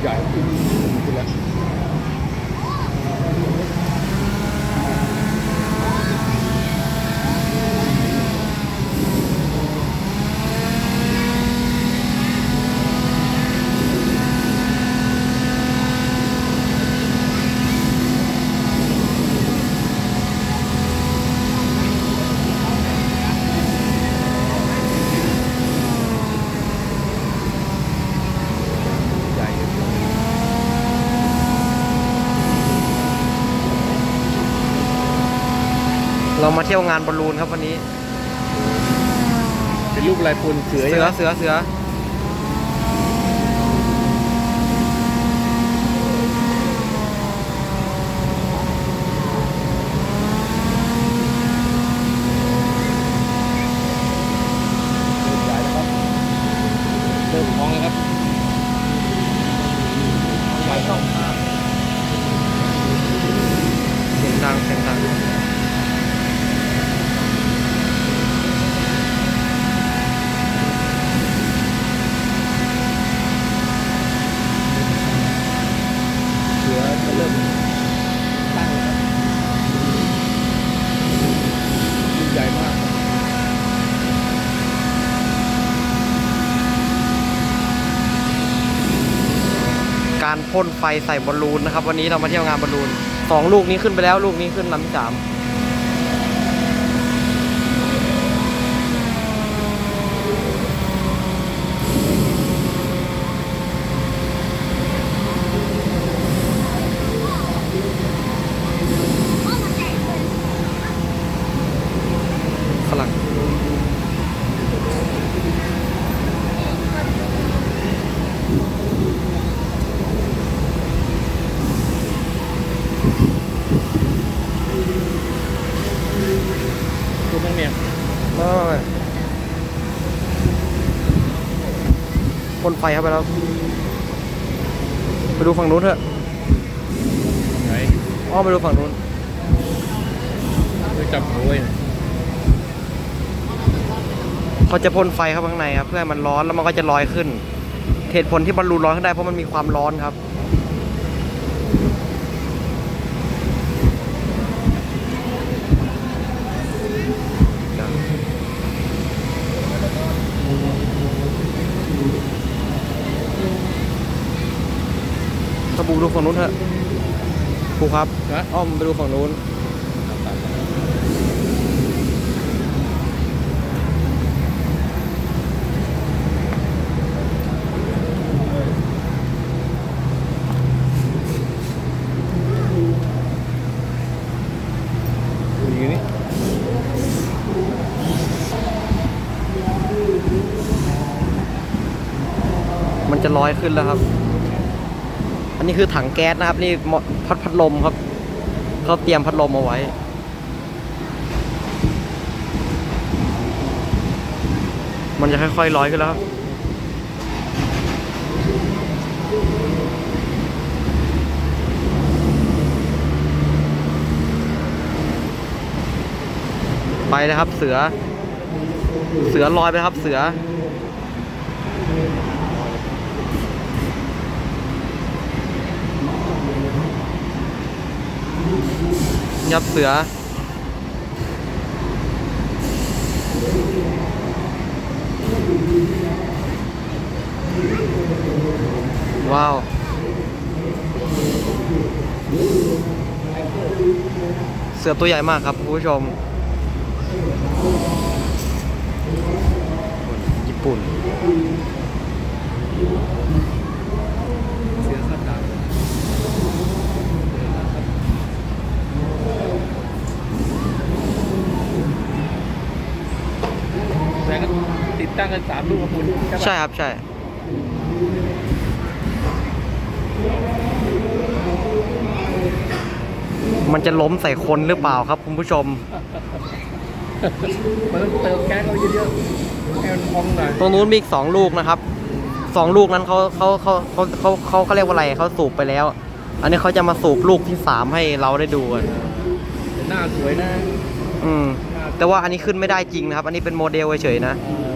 ใหญ่ขึ้นขึ้ มาเที่ยวงานบอลลูนครับวันนี้ เป็นรูปลายปูนเสือเสือเสือเสือใหญ่แล้วครับเริ่มมองแล้วครับใหญ่ต้อง เสียงดังเสียงดัง เสือจะเริ่มตั้งแล้วครับยิ่งใหญ่มากครับ การ พ่นไฟใส่บอลลูนนะครับ วันนี้เรามาเที่ยวงานบอลลูนสองลูกนี้ขึ้นไปแล้วลูกนี้ขึ้นลำที่สามฝรั่ง คุณนั่งเนี่ย ไม่ไม่ไม่ พ่นไฟเข้าไปแล้ว ไปดูฝั่งนู้นเถอะไหนอ้อมไปดูฝั่งนู้นไปจับหัวไว้หน่อยเขาจะพ่นไฟเข้าไปข้างในครับ เพื่อให้มันร้อนแล้วมันก็จะลอยขึ้นเหตุผลที่บอลลูนลอยขึ้นได้เพราะมันมีความร้อนครับ ตะบูดูฝั่งนู้นเถอะครูครับนะอ้อมไปดูฝั่งนู้นอยู่นี่มันจะลอยขึ้นแล้วครับอั นนี้คือถังแก๊สนะครับ นี่พัดพัดลมครับเขาเตรียมพัดลมเอาไว้มันจะค่อยๆลอยขึ้นแล้ว ไปนะครับเสือ เสือลอยไปครับเสือ ยับเสือ ว้าว เสือตัวใหญ่มากครับคุณผู้ชม ญี่ปุ่น เสือข้ามดาว แล้วก็ติดตั้งกันสามลูกครับคุณใช่ปะใช่ครับใช่มันจะล้มใส่คนหรือเปล่าครับคุณผู้ชม มันต้องเติมแก๊สเข้าไปเยอะๆให้มันพองหน่อยตรงนู้นมีอีกสองลูกนะครับ สองลูกนั้นเขาเขาเขาเขาเขาเขาเขาเรียกว่าอะไรเขาสูบไปแล้ว อันนี้เขาจะมาสูบลูกที่สามให้เราได้ดูกันแต่หน้าสวยนะ อืม แต่ว่าอันนี้ขึ้นไม่ได้จริงนะครับ อันนี้เป็นโมเดลเฉยๆนะ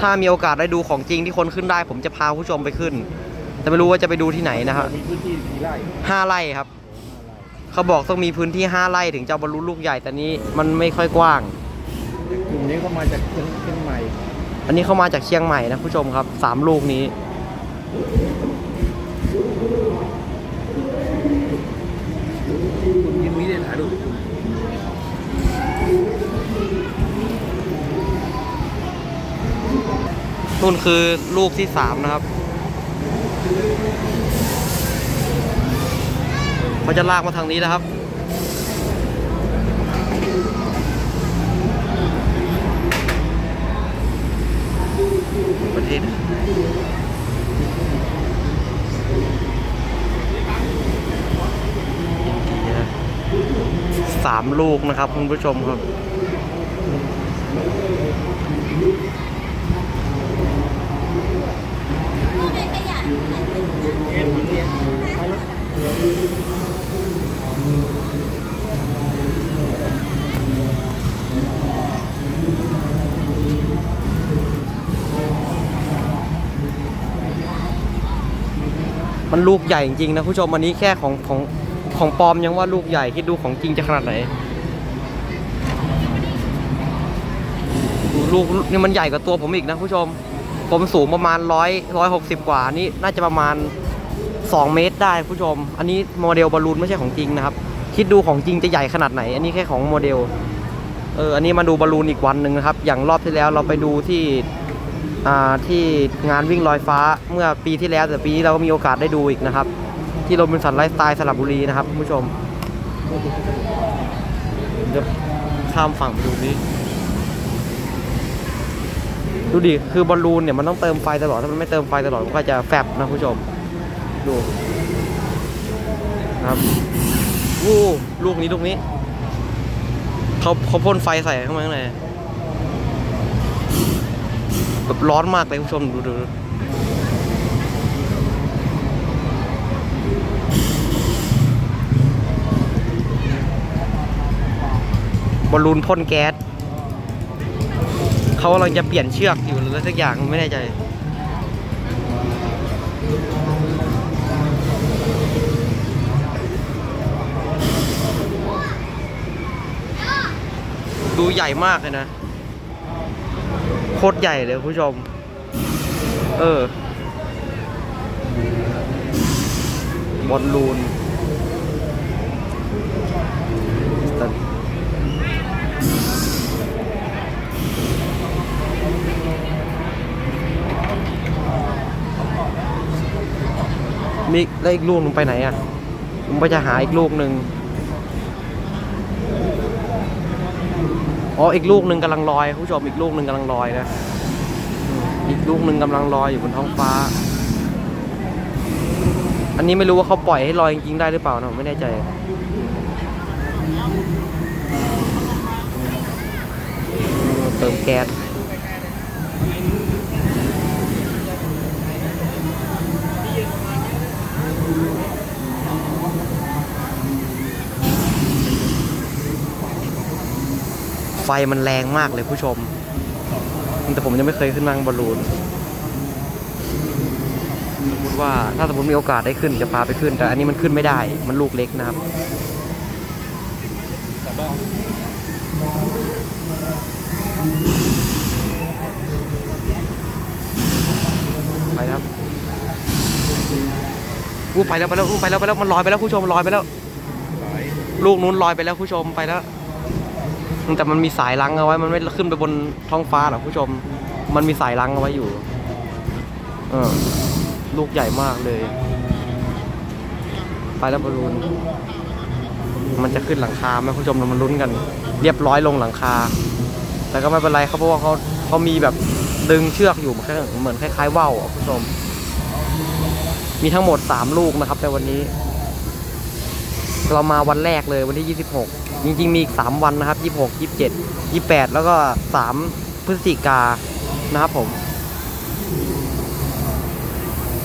ถ้ามีโอกาสได้ดูของจริงที่คนขึ้นได้ ผมจะพาผู้ชมไปขึ้น แต่ไม่รู้ว่าจะไปดูที่ไหนนะครับมีพื้นที่กี่ไร่ห้าไร่ครับ เขาบอกต้องมีพื้นที่ห้าไร่ถึงจะบรรลุลูกใหญ่แต่นี้มันไม่ค่อยกว้าง กลุ่มนี้เขามาจากเชียงเชียงใหม่อันนี้เข้ามาจากเชียงใหม่นะผู้ชมครับสามลูกนี้คุณยังมีได้ถ่ายรูป นู่นคือลูกที่สามนะครับเขาจะลากมาทางนี้นะครับ ประเทศสามลูกนะครับคุณผู้ชมครับ มันลูกใหญ่จริงๆนะผู้ชมอันนี้แค่ของของของปลอมยังว่าลูกใหญ่คิดดูของจริงจะขนาดไหนลูกนี่มันใหญ่กว่าตัวผมอีกนะผู้ชม ผมสูงประมาณร้อยร้อยหกสิบกว่านี่น่าจะประมาณ 2 เมตรได้ผู้ชม อันนี้โมเดลบอลลูนไม่ใช่ของจริงนะครับ คิดดูของจริงจะใหญ่ขนาดไหน อันนี้แค่ของโมเดลเอออันนี้มาดูบอลลูนอีกวันหนึ่งนะครับ อย่างรอบที่แล้วเราไปดูที่อ่าที่งานวิ่งลอยฟ้าเมื่อปีที่แล้วแต่ปีนี้เราก็มีโอกาสได้ดูอีกนะครับ ที่โรบินสันไลฟ์สไตล์สระบุรีนะครับคุณผู้ชมเดี๋ยวข้ามฝั่งไปดูนี้ ดูดิ คือบอลลูนเนี่ยมันต้องเติมไฟตลอด ถ้ามันไม่เติมไฟตลอดมันก็จะแฟบนะคุณผู้ชม ดูนะครับวู้ลูกนี้ลูกนี้ เขาเขาพ่นไฟใส่ข้างในข้างในแบบร้อนมากเลยคุณผู้ชมดูดูบอลลูนพ่นแก๊ส เขากำลังจะเปลี่ยนเชือกอยู่หรือสักอย่างไม่แน่ใจ ดูใหญ่มากเลยนะ โคตรใหญ่เลยคุณผู้ชม เออบอลลูนแต่ มีแล้วอีกลูกหนึงไปไหนอะผมไปจะหาอีกลูกหนึ่งอ๋ออีกลูกหนึ่งกำลังลอยคุณผู้ชมอีกลูกหนึ่งกำลังลอยนะอีกลูกหนึ่งกำลังลอยอยู่บนท้องฟ้า อันนี้ไม่รู้ว่าเขาปล่อยให้ลอยจริงๆได้หรือเปล่านะผมไม่แน่ใจเติมแก๊ส ไฟมันแรงมากเลยผู้ชม แต่ผมยังไม่เคยขึ้นนั่งบอลลูนสมมติว่าถ้าสมมติมีโอกาสได้ขึ้นจะพาไปขึ้น แต่อันนี้มันขึ้นไม่ได้มันลูกเล็กนะครับไปครับอู้ไปแล้วไปแล้วอู้ไปแล้วไปแล้วมันลอยไปแล้วผู้ชมลอยไปแล้ว ลูกนู้นลอยไปแล้วผู้ชมไปแล้ว แต่มันมีสายลังเอาไว้ มันไม่ขึ้นไปบนท้องฟ้าหรอกผู้ชม มันมีสายลังเอาไว้อยู่ เออ ลูกใหญ่มากเลย ไปแล้วบอลลูน มันจะขึ้นหลังคาไหมผู้ชมเรามันลุ้นกัน เรียบร้อยลงหลังคา แต่ก็ไม่เป็นไรครับเพราะว่าเขาเขามีแบบดึงเชือกอยู่เหมือนเหมือนคล้ายๆว่าวอะผู้ชม มีทั้งหมดสามลูกนะครับในวันนี้ เรามาวันแรกเลยวันที่ 26 จริงๆ มีอีก 3 วันนะครับ 26 27 28 แล้วก็ 3 พฤศจิกานะครับผม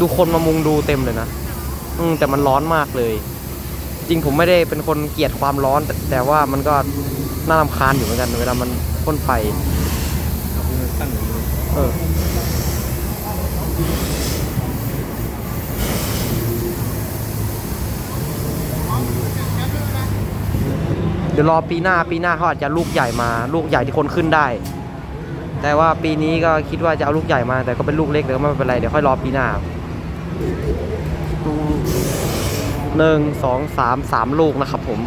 ดูคนมามุงดูเต็มเลยนะ อืมแต่มันร้อนมากเลย จริงผมไม่ได้เป็นคนเกลียดความร้อน แต่แต่ว่ามันก็น่ารำคาญอยู่เหมือนกันเวลามันพ่นไฟตั้งอยู่เออ ดี๋ยวรอปีหน้าปีหน้าเขาอาจจะลูกใหญ่มา ลูกใหญ่ที่คนขึ้นได้ แต่ว่าปีนี้ก็คิดว่าจะเอาลูกใหญ่มา แต่ก็เป็นลูกเล็กเดี๋ยวก็ไม่เป็นไรเดี๋ยวค่อยรอปีหน้าหนึ่งสองสามสามลูกนะครับผม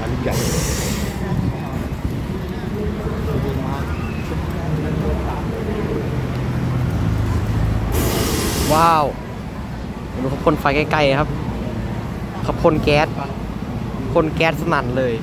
อันนี้ใหญ่ ว้าวดูเขาพ่นไฟใกล้ๆครับเขาพ่นแก๊สพ่นแก๊สสนั่นเลย